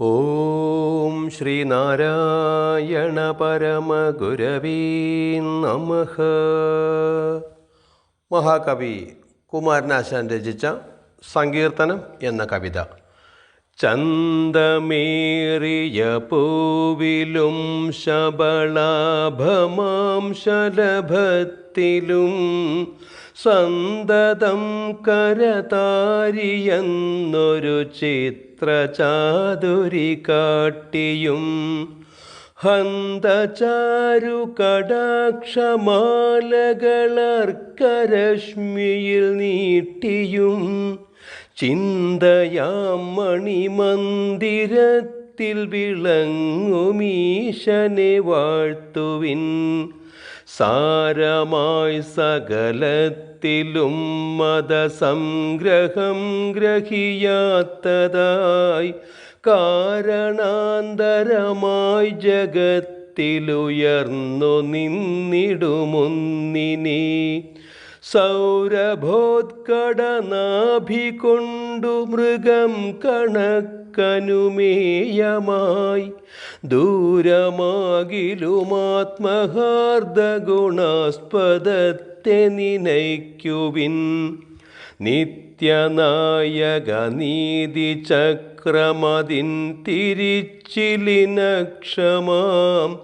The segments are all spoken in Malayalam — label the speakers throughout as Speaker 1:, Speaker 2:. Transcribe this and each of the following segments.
Speaker 1: ഓം ശ്രീനാരായണ പരമഗുരവീ നമഃ. മഹാകവി കുമാരനാശാൻ രചിച്ച സങ്കീർത്തനം എന്ന കവിത. ചന്തമേറിയ പൂവിലും ശബളാഭമാം ശലഭത്തിലും സന്തതം കരതാരിയെന്നൊരു ചിത്രചാതുരി കാട്ടിയും ഹന്തചാരു കടാക്ഷമാലകളർക്കരശ്മിയിൽ നീട്ടിയും ചിന്തയാം മണിമന്ദിരത്തിൽ വിളങ്ങുമീശനെ വാഴ്ത്തുവിൻ. സാരമായി സകലത്തിലും മതസംഗ്രഹം ഗ്രഹിയാത്തതായി കാരണാന്തരമായി ജഗത്തിലുയർന്നു നിന്നിടുമൊന്നിനെ. സൗരഭോത്കടനാഭി കൊണ്ടു മൃഗം കണക്കനുമേയമായി. ദൂരമാകിലുമാത്മഹാർദ്ദഗുണാസ്പദത്തെ നിനയ്ക്കുവിൻ. നിത്യനായക നീതി ചക്രമതിൻ തിരിച്ചിലിനക്ഷമാം.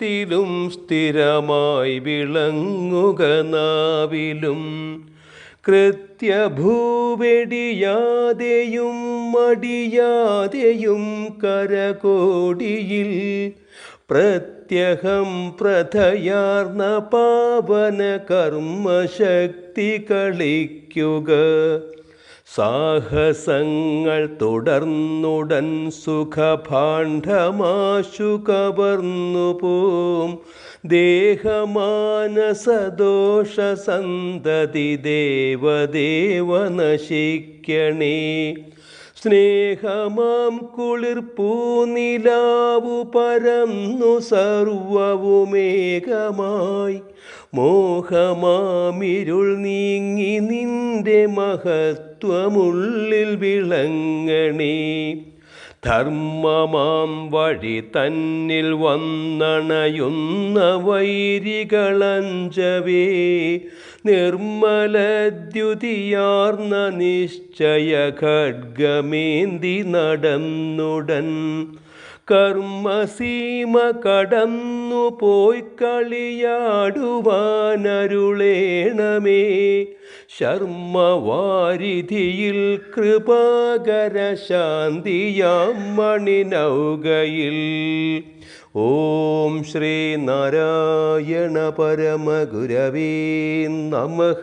Speaker 1: സത്യമുൾക്കമലത്തിലും സ്ഥിരമായി വിളങ്ങുക നാവിലും. കൃത്യഭൂവെടിയാതെയും മടിയാതെയും കരകോടിയിൽ പ്രത്യഹം പ്രഥയാർന്ന പാവന കർമ്മശക്തി കളിക്കുക. സാഹസങ്ങൾ തുടർന്നുടൻ സുഖഭാണ്ഡമാശു കവർന്നു പോം ദേഹമാനസദോഷസന്തതി ദേവദേവ നശിക്കണേ സ്നേഹമാം കുളിർപ്പൂനിലാവു പരന്നു സർവവുമേകമായി. മോഹമാമിരുൾ നീങ്ങി നിന്റെ മഹത്വമുള്ളിൽ വിളങ്ങണേ. ധർമ്മമാം വഴി തന്നിൽ വന്നണയുന്ന വൈരികളഞ്ചവേ. നിർമ്മലദ്യുതിയാർന്ന നിശ്ചയ ഖഡ്ഗമേന്തി നടന്നുടൻ കർമ്മസീമ കടന്നു പോയി കളിയാടുവാനരുളേണമേ. ശർമ്മവാരിധിയിൽ കൃപാകര ശാന്തിയാം മണിനൗകയിൽ. ഓം ശ്രീ നാരായണ പരമഗുരവേ നമഃ.